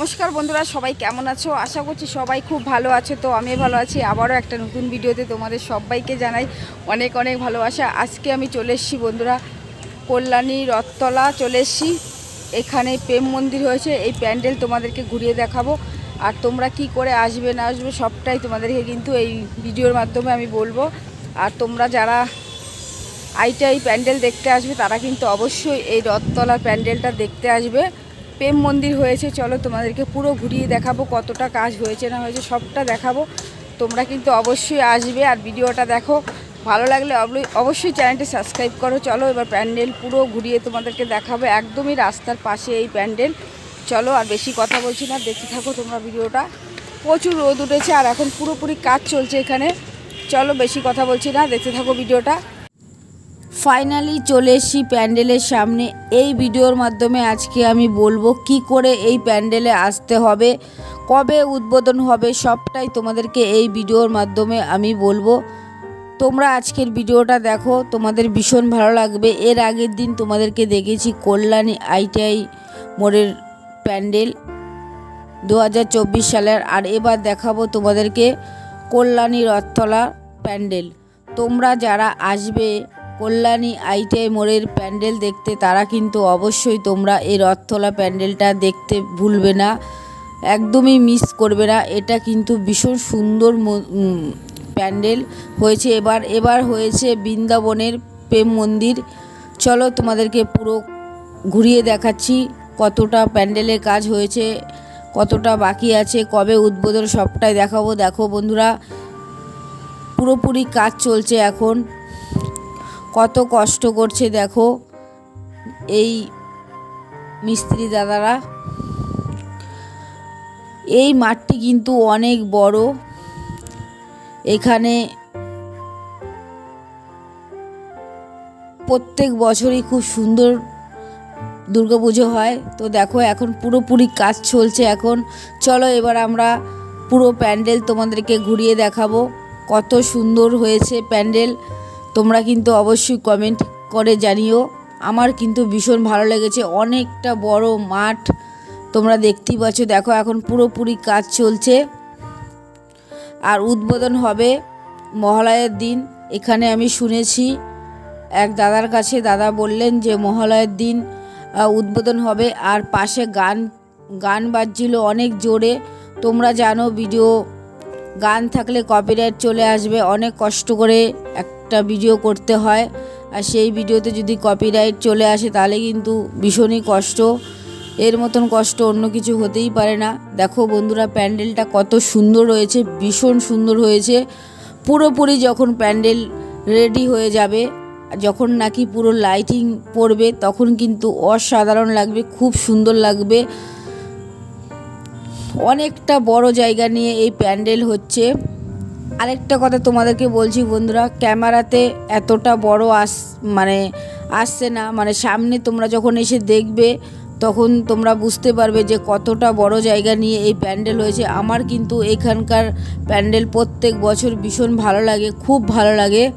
নমস্কার বন্ধুরা, সবাই কেমন আছো? আশা করছি সবাই খুব ভালো আছে। তো আমি ভালো আছি। আবারও একটা নতুন ভিডিওতে তোমাদের সবাইকে জানাই অনেক অনেক ভালোবাসা। আজকে আমি চলে এসেছি বন্ধুরা, কল্যাণী রথতলা চলে এসেছি। এখানে প্রেম মন্দির হয়েছে। এই প্যান্ডেল তোমাদেরকে ঘুরিয়ে দেখাবো। আর তোমরা কি করে আসবে, না আসবে, সবটাই তোমাদেরকে কিন্তু এই ভিডিওর মাধ্যমে আমি বলব। আর তোমরা যারা আইটাই প্যান্ডেল দেখতে আসবে, তারা কিন্তু অবশ্যই এই রথতলার প্যান্ডেলটা দেখতে আসবে। প্রেম মন্দির হয়েছে, চলো তোমাদেরকে পুরো ঘুরিয়ে দেখাবো কতটা কাজ হয়েছে না হয়েছে, সবটা দেখাবো। তোমরা কিন্তু অবশ্যই আসবে আর ভিডিওটা দেখো। ভালো লাগলে অবশ্যই চ্যানেলটি সাবস্ক্রাইব করো। চলো এবার প্যান্ডেল পুরো ঘুরিয়ে তোমাদেরকে দেখাবো। একদমই রাস্তার পাশে এই প্যান্ডেল। চলো আর বেশি কথা বলছি না, দেখতে থাকো তোমরা ভিডিওটা। প্রচুর রোদ উঠেছে আর এখন পুরোপুরি কাজ চলছে এখানে। চলো বেশি কথা বলছি না, দেখতে থাকো ভিডিওটা। ফাইনালি চলে এসেছি প্যান্ডেলের সামনে। এই ভিডিওর মাধ্যমে আজকে আমি বলব কি করে এই প্যান্ডেলে আসতে হবে, কবে উদ্বোধন হবে সবটাই তোমাদেরকে এই ভিডিওর মাধ্যমে আমি বলব। তোমরা আজকের ভিডিওটা দেখো, তোমাদের ভীষণ ভালো লাগবে। এর আগের দিন তোমাদেরকে দেখেছি কল্যাণী আইটিআই মোড়ের প্যান্ডেল দু হাজার চব্বিশ সালের, আর এবার দেখাবো তোমাদেরকে কল্যাণী রথতলা প্যান্ডেল। তোমরা যারা আসবে কল্যাণী আইটিআই মোড়ের প্যান্ডেল দেখতে, তারা কিন্তু অবশ্যই তোমরা এই রথতলা প্যান্ডেলটা দেখতে ভুলবে না, একদমই মিস করবে না। এটা কিন্তু ভীষণ সুন্দর প্যান্ডেল হয়েছে। এবার এবার হয়েছে বৃন্দাবনের প্রেম মন্দির। চলো তোমাদেরকে পুরো ঘুরিয়ে দেখাচ্ছি কতটা প্যান্ডেলের কাজ হয়েছে, কতটা বাকি আছে, কবে উদ্বোধন সবটাই দেখাবো। দেখো বন্ধুরা, পুরোপুরি কাজ চলছে এখন। কত কষ্ট করছে দেখো এই মিস্ত্রি দাদারা। এই মাঠটি কিন্তু অনেক বড়। এখানে প্রত্যেক বছরই খুব সুন্দর দুর্গাপুজো হয়। তো দেখো এখন পুরোপুরি কাজ চলছে এখন। চলো এবার আমরা পুরো প্যান্ডেল তোমাদেরকে ঘুরিয়ে দেখাবো। কত সুন্দর হয়েছে প্যান্ডেল। তোমরা কিন্তু অবশ্যই কমেন্ট করে জানিও। আমার কিন্তু ভীষণ ভালো লেগেছে। অনেকটা বড় মাঠ তোমরা দেখতেই পাচ্ছ। দেখো, এখন পুরোপুরি কাজ চলছে। আর উদ্বোধন হবে মহালয়ের দিন। এখানে আমি শুনেছি, এক দাদার কাছে দাদা বললেন যে মহালয়ের দিন উদ্বোধন হবে। আর পাশে গান গান বাজছিল অনেক জোরে। তোমরা জানো, ভিডিও গান থাকলে কপিরাইট চলে আসবে, অনেক কষ্ট করে একটা ভিডিও করতে হয়। আর সেই ভিডিওতে যদি কপিরাইট চলে আসে, তাহলে কিন্তু ভীষণই কষ্ট। এর মতন কষ্ট অন্য কিছু হতেই পারে না। দেখো বন্ধুরা, প্যান্ডেলটা কত সুন্দর হয়েছে, ভীষণ সুন্দর হয়েছে। পুরোপুরি যখন প্যান্ডেল রেডি হয়ে যাবে, যখন নাকি পুরো লাইটিং পড়বে, তখন কিন্তু অসাধারণ লাগবে, খুব সুন্দর লাগবে। অনেকটা বড় জায়গা নিয়ে এই প্যান্ডেল হচ্ছে। আরেকটা কথা তোমাদেরকে বলছি বন্ধুরা, ক্যামেরাতে এতটা বড় আস মানে আসছে না। মানে সামনে তোমরা যখন এসে দেখবে, তখন তোমরা বুঝতে পারবে যে কতটা বড় জায়গা নিয়ে এই প্যান্ডেল হয়েছে। আমার কিন্তু এখানকার প্যান্ডেল প্রত্যেক বছর ভীষণ ভালো লাগে, খুব ভালো লাগে।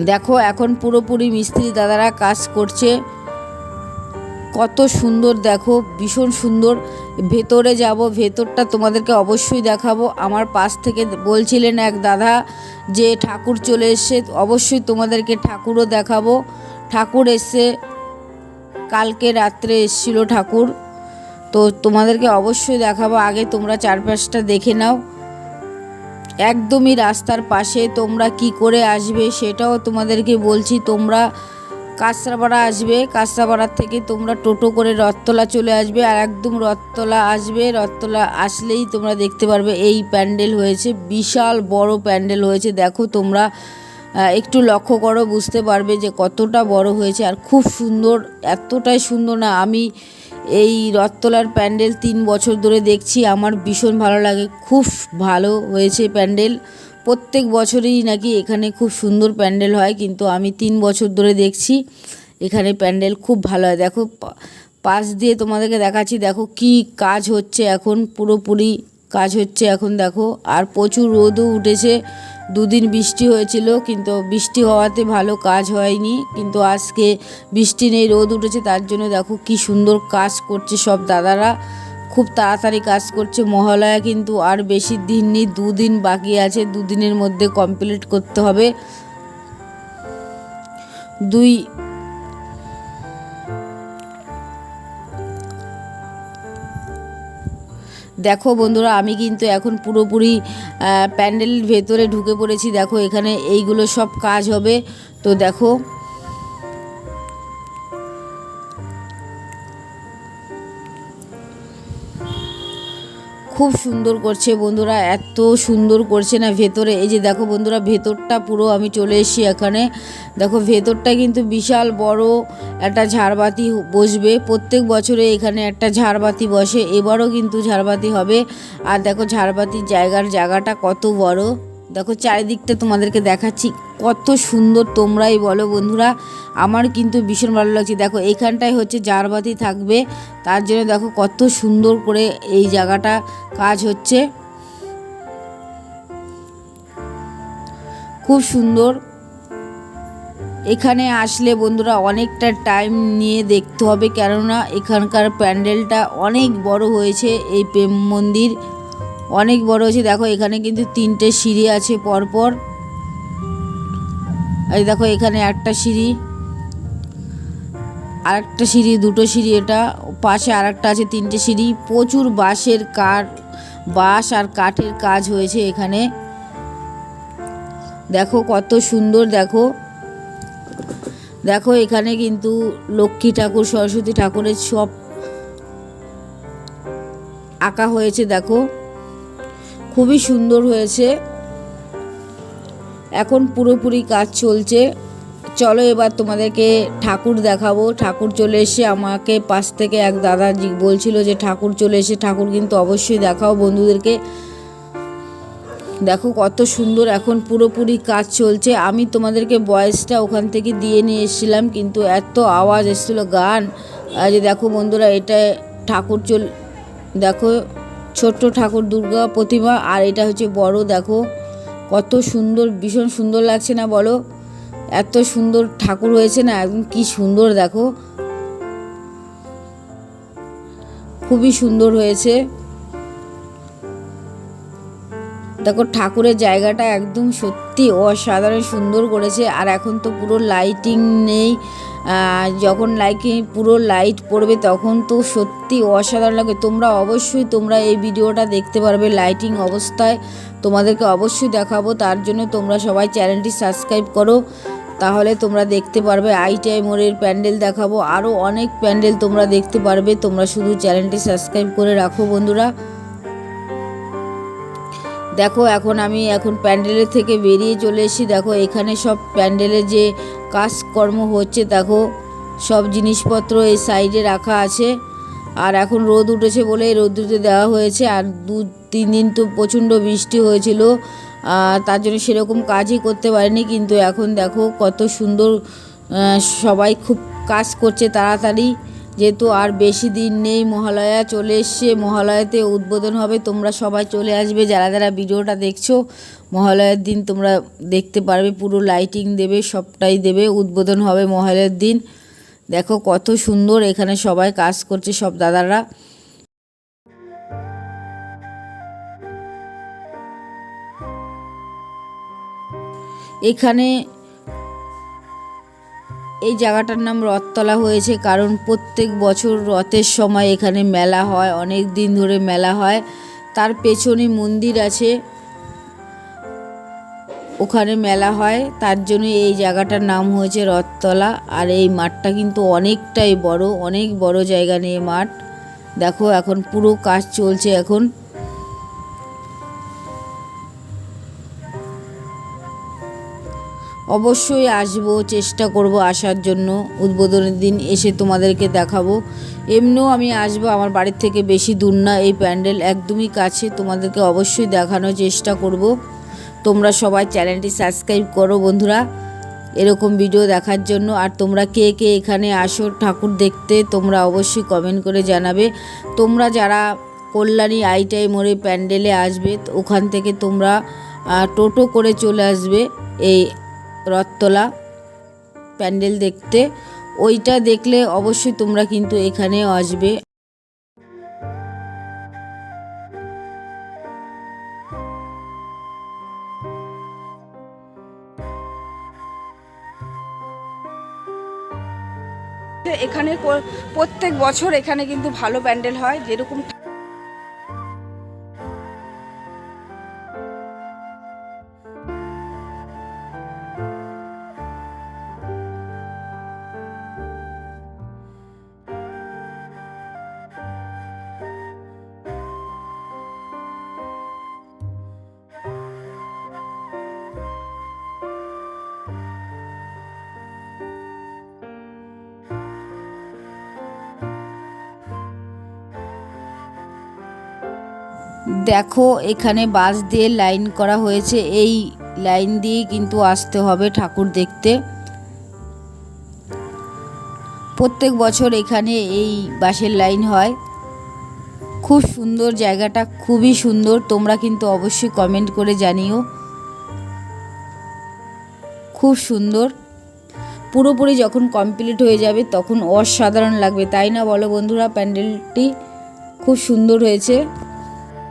দেখো, এখন পুরোপুরি মিস্ত্রি দাদারা কাজ করছে। কত সুন্দর দেখো, ভীষণ সুন্দর। ভেতরে যাব, ভেতরটা তোমাদেরকে অবশ্যই দেখাবো। আমার পাশ থেকে বলছিলেন এক দাদা যে ঠাকুর চলে এসছে, অবশ্যই তোমাদেরকে ঠাকুরও দেখাবো। ঠাকুর এসছে, কালকে রাত্রে এসছিল ঠাকুর। তো তোমাদেরকে অবশ্যই দেখাবো, আগে তোমরা চারপাশটা দেখে নাও। একদমই রাস্তার পাশে তোমরা কি করে আসবে সেটাও তোমাদেরকে বলছি, তোমরা কাঁচরাপাড়া আসবে কাঁচরাপাড়ার থেকে তোমরা টোটো করে রথতলা চলে আসবে আর একদম রথতলা আসবে। রথতলা আসলেই তোমরা দেখতে পারবে এই প্যান্ডেল হয়েছে, বিশাল বড় প্যান্ডেল হয়েছে। দেখো তোমরা একটু লক্ষ্য করো, বুঝতে পারবে যে কতটা বড় হয়েছে আর খুব সুন্দর, এতটাই সুন্দর না। আমি এই রথতলার প্যান্ডেল তিন বছর ধরে দেখছি, আমার ভীষণ ভালো লাগে। খুব ভালো হয়েছে প্যান্ডেল। প্রত্যেক বছরই নাকি এখানে খুব সুন্দর প্যান্ডেল হয়, কিন্তু আমি তিন বছর ধরে দেখছি এখানে প্যান্ডেল খুব ভালো হয়। দেখো পাশ দিয়ে তোমাদেরকে দেখাচ্ছি, দেখো কি কাজ হচ্ছে এখন, পুরোপুরি কাজ হচ্ছে এখন, দেখো। আর প্রচুর রোদও উঠেছে, দুদিন বৃষ্টি হয়েছিল, কিন্তু বৃষ্টি হওয়াতে ভালো কাজ হয়নি, কিন্তু আজকে বৃষ্টি নেই, রোদ উঠেছে, তার জন্য দেখো কি সুন্দর কাজ করছে সব দাদারা। খুব তাড়াতাড়ি কাজ করছে। মহালয়া কিন্তু আর বেশি দিন নেই, দুদিন বাকি আছে, দুদিনের মধ্যে কমপ্লিট করতে হবে। দুই দেখো বন্ধুরা, আমি কিন্তু এখন পুরোপুরি প্যান্ডেলের ভেতরে ঢুকে পড়েছি। দেখো এখানে এইগুলো সব কাজ হবে। তো দেখো খুব সুন্দর করছে বন্ধুরা, এত সুন্দর করছে না ভেতরে। এই যে দেখো বন্ধুরা, ভেতরটা পুরো আমি চলে এসেছি এখানে। দেখো ভেতরটা কিন্তু বিশাল বড় একটা ঝাড়বাতি বসবে। প্রত্যেক বছরে এখানে একটা ঝাড়বাতি বসে, এবারও কিন্তু ঝাড়বাতি হবে। আর দেখো ঝাড়বাতির জায়গার জায়গাটা কত বড়। দেখো, চারিদিকটা তোমাদেরকে দেখাচ্ছি, কত সুন্দর তোমরাই বলো বন্ধুরা। আমার কিন্তু ভীষণ ভালো লাগছে। দেখো এইখানটায় হচ্ছে জারবাতি থাকবে। তার জন্য দেখো, কত সুন্দর করে এই জায়গাটা কাজ হচ্ছে। খুব সুন্দর। এখানে আসলে বন্ধুরা, অনেকটা টাইম নিয়ে দেখতে হবে। কেননা, এখানকার প্যান্ডেলটা অনেক বড় হয়েছে, এই প্রেম মন্দির। অনেক বড় হয়েছে। দেখো, এখানে কিন্তু তিনটে সিঁড়ি আছে পরপর। এই দেখো, এখানে একটা সিঁড়ি, আরেকটা সিঁড়ি, দুটো সিঁড়ি এটা। পাশে আরেকটা আছে, তিনটে সিঁড়ি। প্রচুর বাঁশের কাঠ বাঁশ আর কাঠের কাজ হয়েছে এখানে। দেখো, কত সুন্দর, দেখো। দেখো, এখানে কিন্তু লক্ষ্মী ঠাকুর, সরস্বতী ঠাকুরের সব আঁকা হয়েছে, দেখো। খুবই সুন্দর হয়েছে। এখন পুরোপুরি কাজ চলছে। চলো এবার তোমাদেরকে ঠাকুর দেখাবো। ঠাকুর চলে এসে আমাকে পাশ থেকে এক দাদা বলছিল যে ঠাকুর চলে এসে ঠাকুর কিন্তু অবশ্যই দেখাও বন্ধুদেরকে। দেখো কত সুন্দর এখন পুরোপুরি কাজ চলছে। আমি তোমাদেরকে বয়েসটা ওখান থেকে দিয়ে নিয়ে এসেছিলাম, কিন্তু এত আওয়াজ এসেছিল গান। যে দেখো বন্ধুরা, এটা ঠাকুর চল দেখো ছোট্ট ঠাকুর দুর্গা প্রতিমা, আর এটা হচ্ছে বড়, দেখো। কত সুন্দর, ভীষণ সুন্দর লাগছে না বলো? এত সুন্দর ঠাকুর হয়েছে না, একদম কি সুন্দর, দেখো। খুবই সুন্দর হয়েছে। দেখো, ঠাকুরের জায়গাটা একদম সত্যি অসাধারণ সুন্দর করেছে, আর এখন তো পুরো লাইটিং নেই। যখন লাইটিং পুরো লাইট পড়বে তখন তো সত্যি অসাধারণ লাগে। তোমরা অবশ্যই তোমরা এই ভিডিওটা দেখতে পারবে লাইটিং অবস্থায়। তোমাদেরকে অবশ্যই দেখাবো, তার জন্য তোমরা সবাই চ্যানেলটি সাবস্ক্রাইব করো। তাহলে তোমরা দেখতে পারবে আইটাই মোড়ের প্যান্ডেল দেখাবো। আরও অনেক প্যান্ডেল তোমরা দেখতে পারবে। তোমরা শুধু চ্যানেলটি সাবস্ক্রাইব করে রাখো বন্ধুরা। দেখো, এখন আমি এখন প্যান্ডেলের থেকে বেরিয়ে চলে এসেছি। দেখো, এখানে সব প্যান্ডেলের যে কাজকর্ম হচ্ছে, দেখো, সব জিনিসপত্র এই সাইডে রাখা আছে। আর এখন রোদ উঠেছে বলে রোদ্রুতে দেওয়া হয়েছে। আর দু, তিন দিন তো প্রচণ্ড বৃষ্টি হয়েছিল। তার জন্য সেরকম কাজই করতে পারিনি। কিন্তু এখন দেখো, কত সুন্দর সবাই খুব কাজ করছে তাড়াতাড়ি। যেহেতু আর বেশি দিন নেই মহালয়া, চলে এসছে। মহালয়াতে উদ্বোধন হবে। তোমরা সবাই চলে আসবে। যারা যারা ভিডিওটা দেখছ, মহালয়ার দিন তোমরা দেখতে পারবে। পুরো লাইটিং দেবে, সবটাই দেবে। উদ্বোধন হবে মহালয়ার দিন। দেখো কত সুন্দর এখানে সবাই কাজ করছে, সব দাদারা। এখানে এই জায়গাটার নাম রথতলা হয়েছে কারণ প্রত্যেক বছর রথের সময় এখানে মেলা হয়, অনেক দিন ধরে মেলা হয়। তার পেছনে মন্দির আছে, ওখানে মেলা হয়। তার জন্য এই জায়গাটার নাম হয়েছে রথতলা। আর এই মাঠটা কিন্তু অনেকটাই বড়, অনেক বড় জায়গা নিয়ে মাঠ। দেখো এখন পুরো কাজ চলছে এখন। অবশ্যই আসব, চেষ্টা করব আসার জন্য। উদ্বোধনের দিন এসে তোমাদেরকে দেখাবো। এমনিও আমি আসব, আমার বাড়ির থেকে বেশি দূর না, এই প্যান্ডেল একদমই কাছে। তোমাদেরকে অবশ্যই দেখানোর চেষ্টা করব। তোমরা সবাই চ্যানেলটি সাবস্ক্রাইব করো বন্ধুরা, এরকম ভিডিও দেখার জন্য। আর তোমরা কে কে এখানে আসো ঠাকুর দেখতে, তোমরা অবশ্যই কমেন্ট করে জানাবে। তোমরা যারা কল্যাণী আইটাই মোড়ে প্যান্ডেলে আসবে ওখান থেকে তোমরা টোটো করে চলে আসবে এই রথতলা প্যান্ডেল দেখতে। ওইটা দেখলে অবশ্যই তোমরা কিন্তু এখানে আসবে। এখানে প্রত্যেক বছর এখানে কিন্তু ভালো প্যান্ডেল হয়। যেরকম দেখো, এখানে বাস দিয়ে লাইন করা হয়েছে। এই লাইন দিয়ে কিন্তু আসতে হবে ঠাকুর দেখতে। প্রত্যেক বছর এখানে এই বাসের লাইন হয়। খুব সুন্দর জায়গাটা, খুবই সুন্দর। তোমরা কিন্তু অবশ্যই কমেন্ট করে জানিও। খুব সুন্দর। পুরোপুরি যখন কমপ্লিট হয়ে যাবে তখন অসাধারণ লাগবে, তাই না বলো বন্ধুরা? প্যান্ডেলটি খুব সুন্দর হয়েছে।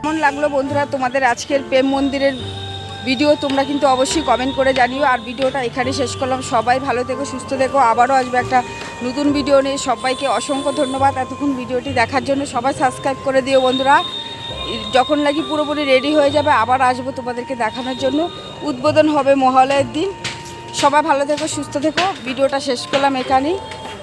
কেমন লাগল বন্ধুরা তোমাদের আজকের প্রেম মন্দিরের ভিডিও? তোমরা কিন্তু অবশ্যই কমেন্ট করে জানিও। আর ভিডিওটা এখানে শেষ করলাম। সবাই ভালো থেকো, সুস্থ থেকো। আবারও আসবে একটা নতুন ভিডিও নিয়ে। সবাইকে অসংখ্য ধন্যবাদ। এতক্ষণ ভিডিওটি দেখার জন্য সবাই সাবস্ক্রাইব করে দিও বন্ধুরা। যখন লাগি পুরোপুরি রেডি হয়ে যাবে, আবার আসব তোমাদেরকে দেখানোর জন্য। উদ্বোধন হবে মহালয়ের দিন। সবাই ভালো থেকো, সুস্থ থেকো। ভিডিওটা শেষ করলাম এখানেই।